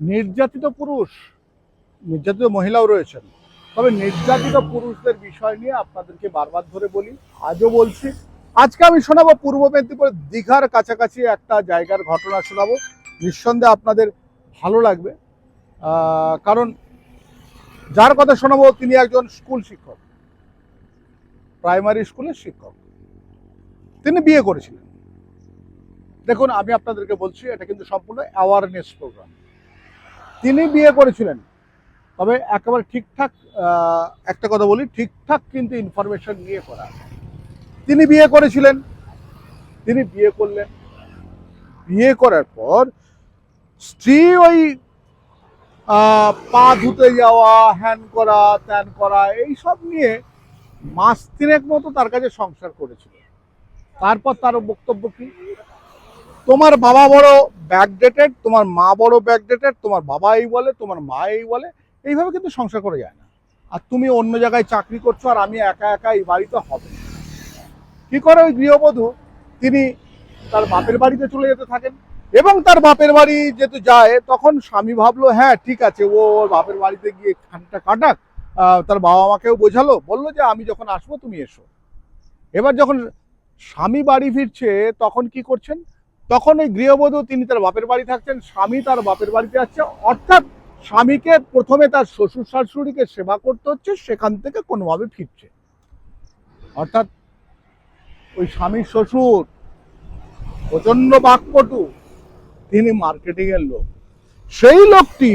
নির্যাতিত পুরুষ, নির্যাতিত মহিলাও রয়েছেন। তবে নির্যাতিত পুরুষদের বিষয় নিয়ে আপনাদেরকে বারবার ধরে বলি, আজও বলছি, আজকে আমি শোনাবো পূর্ব মেদিনীপুর দীঘার কাছাকাছি একটা জায়গার ঘটনা শোনাবো। নিঃসন্দেহে আপনাদের ভালো লাগবে। কারণ যার কথা শোনাবো তিনি একজন স্কুল শিক্ষক, প্রাইমারি স্কুলের শিক্ষক। তিনি বিয়ে করেছিলেন। দেখুন, আমি আপনাদেরকে বলছি, এটা কিন্তু সম্পূর্ণ অ্যাওয়ারনেস প্রোগ্রাম তিনি বিয়ে করেছিলেন। তবে একেবারে ঠিকঠাক একটা কথা বলি, ঠিকঠাক কিন্তু ইনফরমেশন নিয়ে করা। তিনি বিয়ে করেছিলেন। তিনি বিয়ে করলেন। বিয়ে করার পর স্ত্রী ওই পা ধুতে যাওয়া হ্যান করা ত্যান করা এই সব নিয়ে মাস তিনেক মতো তার কাছে সংসার করেছিল। তারপর তার বক্তব্য কি? তোমার বাবা বড় ব্যাকডেটেড তোমার মা বড় ব্যাকডেটেড তোমার বাবা এই বলে, তোমার মা এই বলে, এইভাবে কিন্তু সংসার করে যায় না। আর তুমি অন্য জায়গায় চাকরি করছ আর আমি একা একা এই বাড়িতে হবে। কি করে ওই গৃহবধূ? তিনি তার বাপের বাড়িতে চলে যেতে থাকেন এবং তার বাপের বাড়ি যেহেতু যায়, তখন স্বামী ভাবলো হ্যাঁ ঠিক আছে, ও ওর বাপের বাড়িতে গিয়ে খানটা কাটাক। তার বাবা মাকেও বোঝালো, বলল যে আমি যখন আসব, তুমি এসো। এবার যখন স্বামী বাড়ি ফিরছে, তখন কি করছেন? তখন এই গৃহবধূ তিনি তার বাপের বাড়ি থাকছেন, স্বামী তার বাপের বাড়িতে যাচ্ছে অর্থাৎ স্বামীকে প্রথমে তার শ্বশুর শাশুড়িকে সেবা করতে হচ্ছে, সেখান থেকে কোনোভাবে ফিরছে। অর্থাৎ ওই স্বামীর শ্বশুর প্রচণ্ড বাকপটু, তিনি মার্কেটিং এর লোক। সেই লোকটি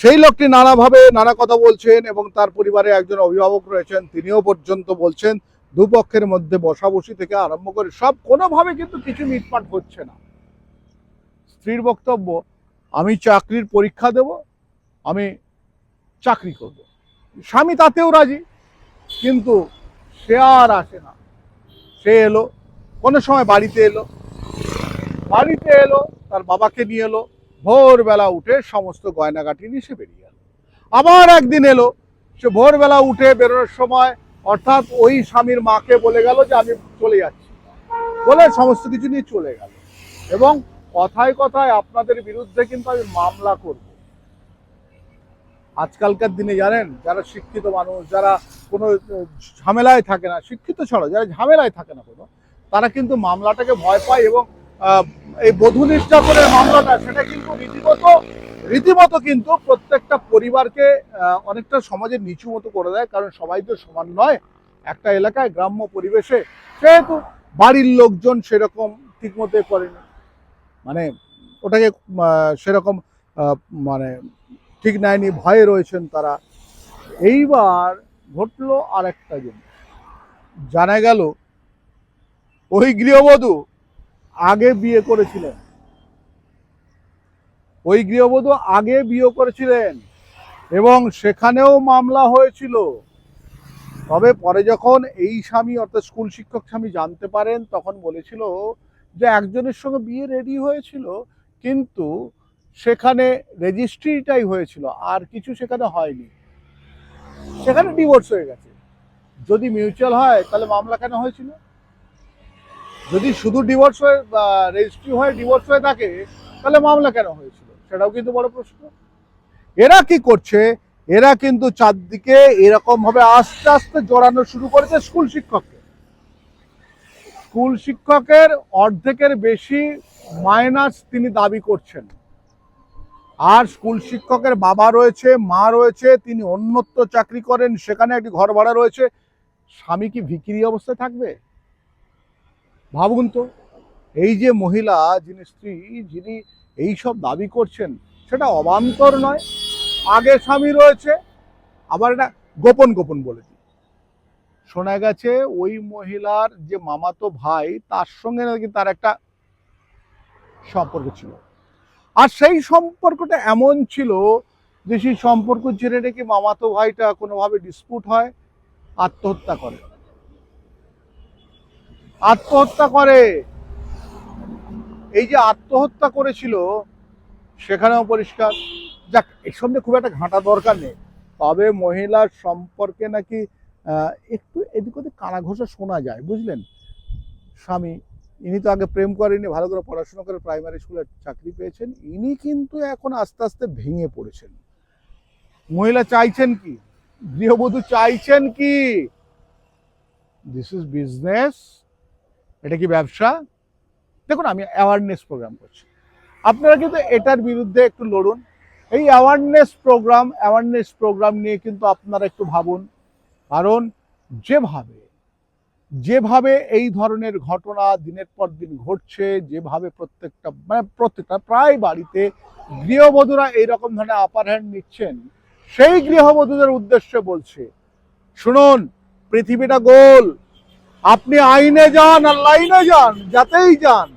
সেই লোকটি নানাভাবে নানা কথা বলছেন এবং তার পরিবারে একজন অভিভাবক রয়েছেন, তিনিও পর্যন্ত বলছেন দুপক্ষের মধ্যে বসাবসি থেকে আরম্ভ করে সব কোনোভাবে কিন্তু কিছু মিটমাট হচ্ছে না। স্ত্রীর বক্তব্য, আমি চাকরির পরীক্ষা দেব, আমি চাকরি করব। স্বামী তাতেও রাজি, কিন্তু সে আর আসে না। সে এলো, কোনো সময় বাড়িতে এলো বাড়িতে এলো, তার বাবাকে নিয়ে এলো, ভোরবেলা উঠে সমস্ত গয়নাগাটি নিয়ে সে বেরিয়ে গেল আবার একদিন এলো, সে ভোরবেলা উঠে বেরোনোর সময় অর্থাৎ ওই স্বামীর মাকে বলে গেল যে আমি চলে যাচ্ছি। বলে সমস্ত কিছু নিয়ে চলে গেল। এবং কথায় কথায় আপনাদের বিরুদ্ধে কিন্তু আমি মামলা করব। আজকালকার দিনে জানেন, যারা শিক্ষিত মানুষ, যারা কোনো ঝামেলায় থাকে না, শিক্ষিত ছাড়া, যারা ঝামেলায় থাকে না কোনো, তারা কিন্তু মামলাটাকে ভয় পায় এবং এই বধূ নির্যাতনের মামলাটা, সেটা কিন্তু রীতিমতো রীতিমতো কিন্তু প্রত্যেকটা পরিবারকে অনেকটা সমাজে নিচু মতো করে দেয়, কারণ সবাই তো সমান নয়। একটা এলাকায় গ্রাম্য পরিবেশে সেহেতু বাড়ির লোকজন সেরকম ঠিক মতো করেনি মানে ওটাকে সেরকম মানে ঠিক নেয়নি, ভয়ে রয়েছেন তারা। এইবার ঘটলো আর একটা জিনিস। জানা গেল, ওই গৃহবধূ আগে বিয়ে করেছিলেন। ওই গৃহবধূ আগে বিয়ে করেছিলেন এবং সেখানেও মামলা হয়েছিল। তবে পরে যখন এই স্বামী অর্থাৎ স্কুল শিক্ষক স্বামী জানতে পারেন, তখন বলেছিল যে একজনের সঙ্গে বিয়ে রেডি হয়েছিল, কিন্তু সেখানে রেজিস্ট্রিটাই হয়েছিল, আর কিছু সেখানে হয়নি। সেখানে ডিভোর্স হয়ে গেছে। যদি মিউচুয়াল হয়, তাহলে মামলা কেন হয়েছিল? যদি শুধু ডিভোর্স হয়ে রেজিস্ট্রি হয়ে ডিভোর্স হয়ে থাকে, তাহলে মামলা কেন হয়েছিল? সেটাও কিন্তু বড় প্রশ্ন। এরা কি করছে? এরা কিন্তু চারদিকে এরকম ভাবে আস্তে আস্তে জড়ানো শুরু করেছে স্কুল শিক্ষককে। স্কুল শিক্ষকের অর্ধেকের বেশি মাইনাস তিনি দাবি করছেন। আর স্কুল শিক্ষকের বাবা রয়েছে, মা রয়েছে, তিনি অন্যত্র চাকরি করেন, সেখানে একটি ঘর ভাড়া রয়েছে। স্বামী কি ভিকিরি অবস্থায় থাকবে? ভাবুন তো। এই যে মহিলা, যিনি স্ত্রী, যিনি এই সব দাবি করছেন, সেটা অবান্তর নয়। আগে স্বামী রয়েছে, আবার এটা গোপন গোপন বলে শোনা গেছে, ওই মহিলার যে মামাতো ভাই, তার সঙ্গে নাকি তার একটা সম্পর্ক ছিল। আর সেই সম্পর্কটা এমন ছিল যে সেই সম্পর্ক জেনে নাকি মামাতো ভাইটা কোনোভাবে ডিসপুট হয়, আত্মহত্যা করে। আত্মহত্যা করে। এই যে আত্মহত্যা করেছিল, সেখানেও পরিষ্কার। যাক, এর সঙ্গে খুব একটা ঘাঁটা দরকার নেই। তবে মহিলার সম্পর্কে নাকি একটু এদিক ওদিক কানা ঘষা শোনা যায়, বুঝলেন? স্বামী, ইনি তো আগে প্রেম করেনি ভালো করে পড়াশোনা করে প্রাইমারি স্কুলে চাকরি পেয়েছেন। ইনি কিন্তু এখন আস্তে আস্তে ভেঙে পড়েছেন। মহিলা চাইছেন কি? গৃহবধূ চাইছেন কি? দিস ইজ বিজনেস এটা কি ব্যবসা? দেখুন, আমি অ্যাওয়ারনেস প্রোগ্রাম করছি। আপনারা কিন্তু এটার বিরুদ্ধে একটু লড়ুন। এই অ্যাওয়ারনেস প্রোগ্রাম অ্যাওয়ারনেস প্রোগ্রাম নিয়ে কিন্তু আপনারা একটু ভাবুন। কারণ যেভাবে যেভাবে এই ধরনের ঘটনা দিনের পর দিন ঘটছে, যেভাবে প্রত্যেকটা মানে প্রত্যেকটা, প্রায় বাড়িতে গৃহবধূরা এইরকম ধরনের আপার হ্যান্ড নিচ্ছেন, সেই গৃহবধূদের উদ্দেশ্যে বলছে, শুনুন, পৃথিবীটা গোল। আপনি আইনে যান আর লাইনে যান, যাতেই যান।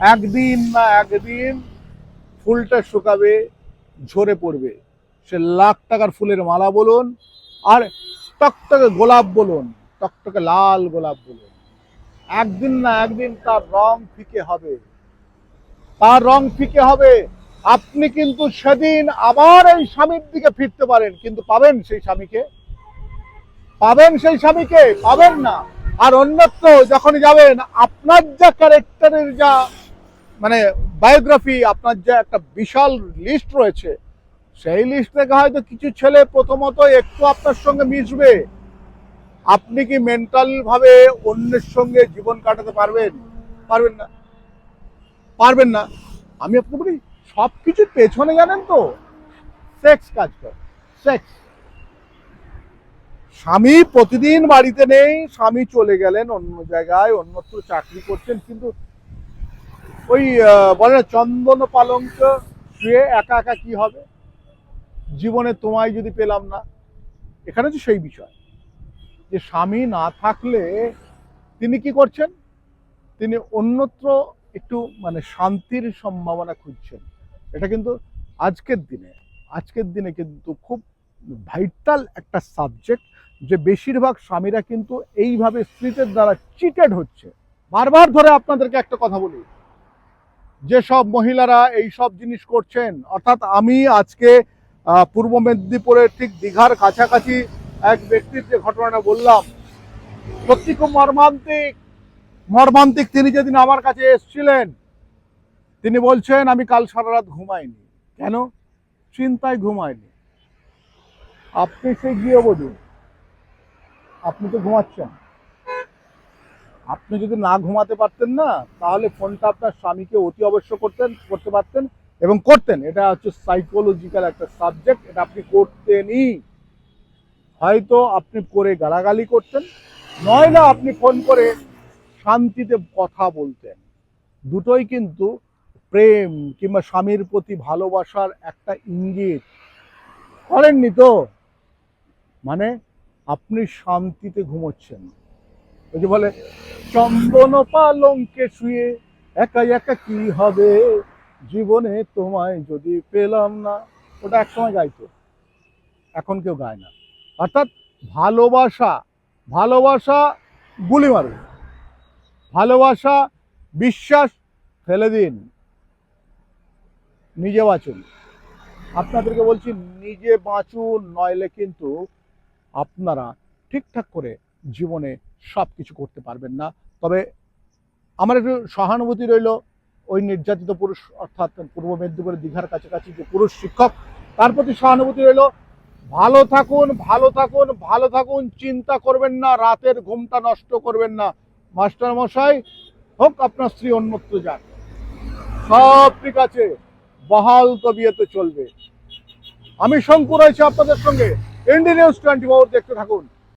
একদিন না একদিন ফুলটা শুকাবে, ঝরে পড়বে। সে লাখ টাকার ফুলের মালা বলুন, আর টকটকে গোলাপ বলুন, টকটকে লাল গোলাপ বলুন। একদিন না একদিন তার রং ফিকে হবে। তার রং ফিকে হবে। আপনি কিন্তু সেদিন আবার এই স্বামীর দিকে ফিরতে পারেন, কিন্তু পাবেন সেই স্বামীকে। পাবেন সেই স্বামীকে, পাবেন না। আর অন্যত্র যখন যাবেন, আপনার যা ক্যারেক্টারের যা মানে বায়োগ্রাফি আপনার যে একটা বিশাল লিস্ট রয়েছে, সেই লিস্ট থেকে হয়তো কিছু ছেলে প্রথমত একটু আপনার সঙ্গে মিশবে। আপনি কি মেন্টাল ভাবে অন্যের সঙ্গে জীবন কাটাতে পারবেন? পারবেন না। পারবেন না। আমি আপনাকে বলি সব কিছুর পেছনে জানেন তো সেক্স কাজ করে সেক্স স্বামী প্রতিদিন বাড়িতে নেই, স্বামী চলে গেলেন অন্য জায়গায়, অন্যত্র চাকরি করছেন, কিন্তু ওই বলে চন্দন পালঙ্ক শুয়ে একা একা কি হবে? জীবনে তোমায় যদি পেলাম না। এখানে তো সেই বিষয়। যে স্বামী না থাকলে তিনি কি করছেন? তিনি অন্যত্র একটু মানে শান্তির সম্ভাবনা খুঁজছেন। এটা কিন্তু আজকের দিনে আজকের দিনে কিন্তু খুব ভাইটাল একটা সাবজেক্ট যে বেশিরভাগ স্বামীরা কিন্তু এইভাবে স্ত্রীদের দ্বারা চিটেড হচ্ছে। বারবার ধরে আপনাদেরকে একটা কথা বলি। যেসব মহিলারা এই সব জিনিস করছেন, অর্থাৎ আমি আজকে পূর্ব মেদিনীপুরের ঠিক দীঘার কাছাকাছি এক ব্যক্তির যে ঘটনাটা বললাম, সত্যি খুব মর্মান্তিক। মর্মান্তিক তিনি যেদিন আমার কাছে এসছিলেন, তিনি বলছেন, আমি কাল সারা রাত ঘুমাইনি। কেন? চিন্তায় ঘুমাইনি আপনি সে গিয়ে গৃহবধূ আপনি তো ঘুমাচ্ছেন। আপনি যদি না ঘুমাতে পারতেন না, তাহলে ফোনটা আপনার স্বামীকে অতি অবশ্য করতেন, করতে পারতেন এবং করতেন। এটা হচ্ছে সাইকোলজিক্যাল একটা সাবজেক্ট এটা আপনি করতেনই। হয়তো আপনি করে গালাগালি করতেন নয় না আপনি ফোন করে শান্তিতে কথা বলতেন। দুটোই কিন্তু প্রেম কিংবা স্বামীর প্রতি ভালোবাসার একটা ইঙ্গিত। করেননি তো? মানে আপনি শান্তিতে ঘুমোচ্ছেন। ওই যে বলে, চন্দন পালঙ্কে শুয়ে একা একা কি হবে? জীবনে তোমায় যদি পেলাম না। ওটা একসময় গাইতো। এখন কেউ গায় না। অর্থাৎ ভালোবাসা ভালোবাসা গুলি মারুন। ভালোবাসা বিশ্বাস ফেলে দিন। নিজে বাঁচুন। আপনাদেরকে বলছি, নিজে বাঁচুন, নইলে কিন্তু আপনারা ঠিকঠাক করে জীবনে সব কিছু করতে পারবেন না। তবে আমার একটু সহানুভূতি রইল ওই নির্যাতিত পুরুষ, অর্থাৎ পূর্ব মেদিনীপুরের দীঘার কাছাকাছি যে পুরুষ শিক্ষক, তার প্রতি সহানুভূতি রইল। ভালো থাকুন ভালো থাকুন ভালো থাকুন, চিন্তা করবেন না, রাতের ঘুমটা নষ্ট করবেন না। মাস্টার মশাই, হোক আপনার স্ত্রী অন্যত্র যান সব ঠিক আছে, বহাল তবিয়েতে চলবে। আমি শঙ্কু রয়েছে আপনাদের সঙ্গে। ইন্ডিয়া নিউজ টোয়েন্টি ফোর দেখতে থাকুন।